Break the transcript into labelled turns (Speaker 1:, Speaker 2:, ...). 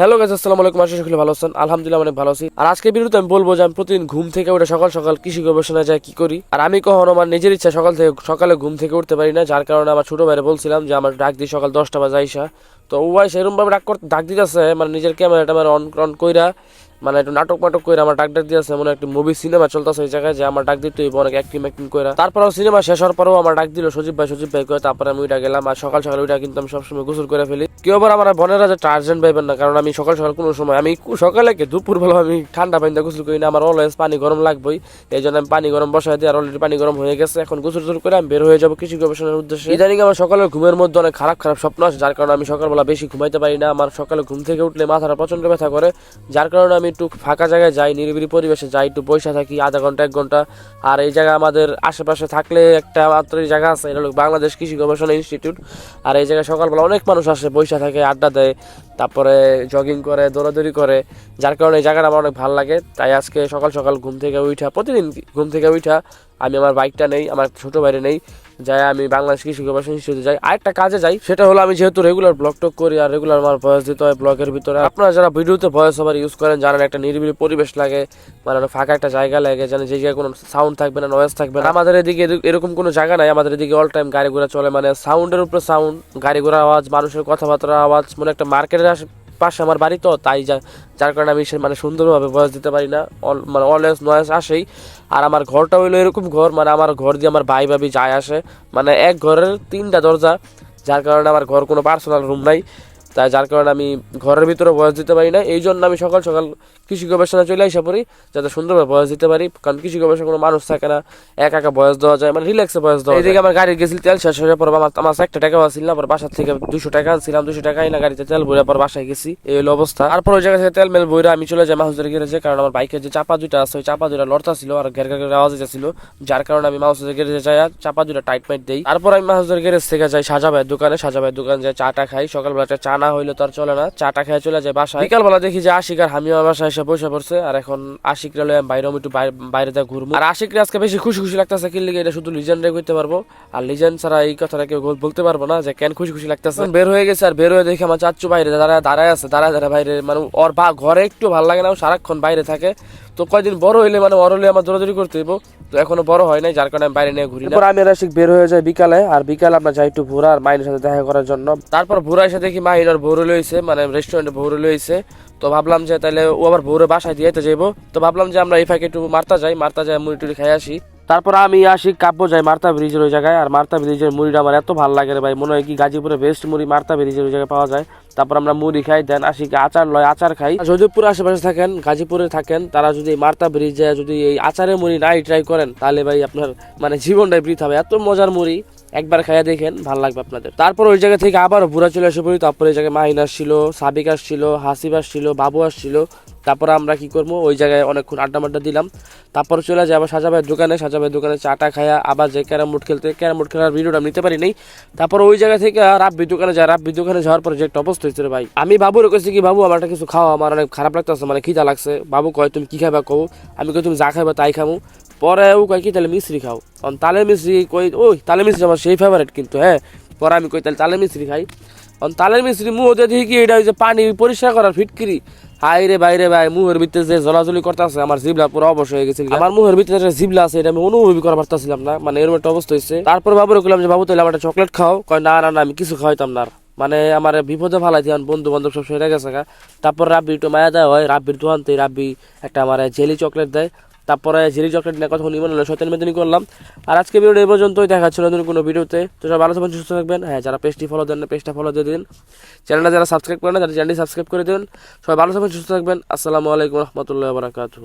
Speaker 1: Hello guys আসসালামু আলাইকুম। আশা সকলে ভালো আছেন। আলহামদুলিল্লাহ, অনেক ভালো আছি। আর আজকে বিরুদ্ধে আমি বলব যে আমি প্রতিদিন ঘুম থেকে উঠে সকাল সকাল কৃষি গবেষণা যায় কি করি। আর আমি কখনো আমার নিজের ইচ্ছা সকাল থেকে সকালে ঘুম থেকে উঠতে পারি না, যার কারণে আমার ছোটো ভাইরে বলছিলাম যে আমার ডাক দিই সকাল দশটা বাজে আইসা। তো ও ভাই সেরকম ভাবে ডাক করতে ডাক দিতেছে মানে নিজের ক্যামেরাটা আমার অন অন কইরা মানে একটু নাটক মাটক করে আমার ডাক ডাক দিয়েছে মনে একটি মুভি সিনেমা চলতেছে এই জায়গায় যে আমার ডাক দিতে হইব অনেক অ্যাক্টিং অ্যাক্টিং করে তারপরেও সিনেমা শেষ হওয়ার পরেও আমার ডাক দিল, সজীব ভাই সজীব ভাই করে তারপরে আমি ওইটা গেলাম আর সকাল সকাল ওইটা কিন্তু আমি সবসময় গোসল করে ফেলি। কেউ আবার আমার বোনেরা যে টার্জেন্ট পাইবেন না, কারণ আমি সকাল সকাল কোনো সময়, আমি সকালে কি দুপুর বেলা আমি ঠান্ডা পানি দিয়ে গোসল করি না, আমার অলওয়েজ পানি গরম লাগবেই। এই জন্য আমি পানি গরম বসাই দিই আর অলরেডি পানি গরম হয়ে গেছে, এখন গোসল টোসল করে আমি বের হয়ে যাব কৃষি গবেষণার উদ্দেশ্যে। ইদানিং আমার সকালের ঘুমের মধ্যে অনেক খারাপ খারাপ স্বপ্ন আসে যার কারণে আমি সকালবেলা বেশি ঘুমাইতে পারি না। আমার সকালে ঘুম থেকে উঠলে মাথাটা প্রচণ্ড ব্যথা করে, যার কারণে আমি একটু ফাঁকা জায়গায় যাই, নিরিবিলি পরিবেশে যাই, একটু পয়সা থাকি, আধা ঘণ্টা, এক ঘণ্টা। আর এই জায়গা আমাদের আশেপাশে থাকলে একটা মাত্র জায়গা আছে, এটা হলো বাংলাদেশ কৃষি গবেষণা ইনস্টিটিউট। আর এই জায়গায় সকালবেলা অনেক মানুষ আসে পয়সা থাকে, আড্ডা দেয়। তারপরে জগিং করে, দৌড়াদৌড়ি করে, যার কারণে এই জায়গাটা আমার অনেক ভালো লাগে। তাই আজকে সকাল সকাল ঘুম থেকে উঠা প্রতিদিন ঘুম থেকে উঠা আমি আমার বাইকটা নেই, আমার ছোট বাইরে নেই যাই আমি বাংলাদেশ কৃষি গবেষণা ইনস্টিটিউটে যাই। আরেকটা কাজে যাই, সেটা হলো আমি যেহেতু রেগুলার ব্লগ টক করি আর রেগুলার আমার ভয়েস দিতে হয় ব্লগের ভিতরে, আপনারা যারা ভিডিওতে ভয়েস ওভার ইউজ করেন জানেন একটা নিরিবিলি পরিবেশ লাগে মানে ফাঁকা একটা জায়গা লাগে জানেন যে জায়গায় কোনো সাউন্ড থাকবে না নয়েজ থাকবে না। আমাদের এদিকে এরকম কোনো জায়গা নাই, আমাদের এদিকে অল টাইম গাড়ি ঘোড়া চলে মানে সাউন্ডের উপরে সাউন্ড গাড়ি ঘোড়ার আওয়াজ, মানুষের কথাবার্তার আওয়াজ মানে একটা মার্কেটের পাশে আমার বাড়ি তো, তাই যা- যার কারণে আমি সে- মানে সুন্দরভাবে ভয়েস দিতে পারি না। অল- মানে অলওয়েজ নয়েজ আসেই। আর আমার ঘরটা হইল এরকম ঘর মানে আমার ঘর দিয়ে আমার ভাই ভাবি যায় আসে। মানে এক ঘরের তিনটা দরজা, যার কারণে আমার ঘর কোনো পার্সোনাল রুম নাই। তাই যার কারণে আমি ঘরের ভিতরে বয়স দিতে পারি না। এই জন্য আমি সকাল সকাল কৃষি গবেষণা চলে আসা পড়ি, যাতে সুন্দরভাবে বয়স দিতে পারি। কারণ কৃষি গবেষণা কোনো মানুষ থাকে না, একা একা বয়স দেওয়া যায় মানে রিল্যাক্সে বয়স দেওয়া এইদিকে আমার গাড়ি গেছিল তেল শেষ হয়ে পর আমার আমার একটা টাকা আছিল না বাসার থেকে দুশো টাকা আনছিলাম, দুশো টাকাই না গাড়িতে তেল ভরে পর বাসায় গেছি। এই হলো অবস্থা। তারপর ওই জায়গা থেকে তেল মেল বইরা আমি চলে যাই মাহুজের গ্যারেজে, কারণ আমার বাইকের যে চাপা দুইটা আছে, ওই চাপা দুইটা লড়তা ছিল আর ঘের ঘের আওয়াজ যাচ্ছিল যার কারণে আমি মাহুজের গ্যারেজে যাই চাপা দুইটা টাইট মাইট দেই। তারপর আমি মাহুজের গ্যারেজ থেকে যাই সাজা ভাইয়ের দোকানে, সাজা ভাইয়ের দোকানে যাই চাটা খাই, সকালবেলা চা না হইলে তো আর চলে না। চাটা খেয়ে চলে যায় বাসায়। বিকালবেলা দেখি যে আশিক আর হামিমা বাসায় এসে বসে পড়ছে। আর এখন আশিকরা লয়ে বাইরে একটু বাইরে- দিয়ে ঘুরবো আর আশিকরা আজকে বেশি খুশি খুশি লাগতেছে। কি লিগে এটা শুধু লিজেন্ডে করতে পারব। আর লিজেন্ড ছাড়া এই কথাটা কেউ বলতে পারব না যে কেন খুশি খুশি লাগতেছে। বের হয়ে গেছে আর বের হয়ে দেখে আমার চাচ্চু বাইরে দাঁড়ায় দাঁড়ায় আছে। দাঁড়ায় দাঁড়ায় বাইরে মানে ওর বা ঘরে একটু ভালো লাগে না। সারাক্ষণ বাইরে থাকে। তো কয়দিন বড় হইলে মানে বড় হলে আমার দৌড়াদৌড়ি করতে তো এখনও বড় হয় নাই যার কারণে আমি বাইরে নিয়ে ঘুরি না। আমি আর আশিক বের হয়ে যাই বিকালে আর বিকালে আমরা যাই একটু ভোরা আর মাইনের সাথে দেখা করার জন্য। তারপর ভোরা এসে দেখি মাহিন আর ভোরে লইছে মানে রেস্টুরেন্টে ভোরে লইছে তো ভাবলাম যে তাহলে ও আবার ভোরে বাসায় দিয়ে যাইবো। তো ভাবলাম যে আমরা এই ফাঁকে একটু মারতা যাই মারতা যাই মুড়ি টুড়ি খাই আসি। তারপর আমি আসি কাব্য যাই মার্তা ব্রিজের ওই জায়গায় আর মার্তা ব্রিজের মুড়িটা আমার এত ভালো লাগে রে ভাই মনে হয় কি গাজীপুরে বেস্ট মুড়ি মার্তা ব্রিজের ওই জায়গায় পাওয়া যায়। তারপর আমরা মুড়ি খাই, দেন আসি আচার লয়, আচার খাই। যদিপুর আশেপাশে থাকেন, গাজীপুরে থাকেন, তারা যদি মার্তা ব্রিজে যদি এই আচারের মুড়ি নাই ট্রাই করেন, তাহলে ভাই আপনার মানে জীবনটাই বৃথা হবে। এত মজার মুড়ি। একবার খাইয়া দেখেন, ভালো লাগবে আপনাদের। তারপর ওই জায়গা থেকে আবার বুড়া চলে আসে পড়ি তারপর ওই জায়গায় মাহিন আসছিল, সাবিক আসছিল, হাসিব আসছিল, বাবু আসছিল। তারপর আমরা কি করব? ওই জায়গায় অনেকক্ষণ আড্ডা মাড্ডা দিলাম। তারপর চলে যাই আবার সাজাবের দোকানে সাজাবের দোকানে চাটা খায়া আবার যে ক্যারাম বোর্ড খেলতে, ক্যারাম বোর্ড খেলার ভিডিওটা নিতে পারি নাই তারপর ওই জায়গা থেকে রাব্বি দোকানে যায় রাব্বি দোকানে যাওয়ার পর যে একটা অবস্থা হয়েছে রে ভাই। আমি বাবুর কইছি কি বাবু, আমার একটা কিছু খাওয়া আমার অনেক খারাপ লাগতেছে মানে খিদা লাগছে। বাবু কয়, তুমি কি খাবা কও, আমি কই, তুমি যা খাইবা, তাই খামু। পরে ও কয়, কি তাহলে মিশ্রি খাও? কারণ তালে মিশ্রি কই, ওই তালে মিশ্রি আমার সেই ফেভারিট কিন্তু হ্যাঁ? পরে আমি কই, তাহলে তালে মিশ্রি খাই। কারণ তালের মিশ্রি মুহ দিয়ে দেখি কি, এটা ওই যে পানি পরিষ্কার করার ফিটকিরি। হাই রে ভাই রে ভাই, মুহের ভিতরে যে জলাজলি করতেছে, আমার জিবলা পুরো অবশ্য হয়ে গেছিল আমার মুহের ভিতরে যে জিবলা আছে, এটা আমি অনুভবই করা পারতেছিলাম না মানে এরকম একটা অবস্থা হয়েছে তারপর বাবুরে বললাম যে, বাবু, তাহলে আমার একটা চকলেট খাও। কয়, না না না, আমি কিছু খাওয়াইতাম না মানে আমার বিপদে ফালাই দিয়ান বন্ধু বান্ধব সব সেরে গেছে তারপর রাব্বি একটু মায়া দেয় হয়, রাব্বির দোকানতে রাব্বি একটা আমার জেলি চকলেট দেয়। তারপরে জিরি চকলেট নিয়ে কথা নিমন হলো সত্যি মেদিনী করলাম। আর আজকে ভিডিও এই পর্যন্তই, দেখা ছিল নতুন কোনো ভিডিওতে। তো সব ভালো থাকবেন, সুস্থ থাকবেন। হ্যাঁ যারা পেজটি ফলো দেন না পেজটা ফলো দিয়ে দিন। চ্যানেলটা যারা সাবস্ক্রাইব করেন না তারা চ্যানেলটি সাবস্ক্রাইব করে দিন। সবাই ভালো থাকবেন, সুস্থ থাকবেন। আসসালামু আলাইকুম রহমতুল্লাহ বারাকাতু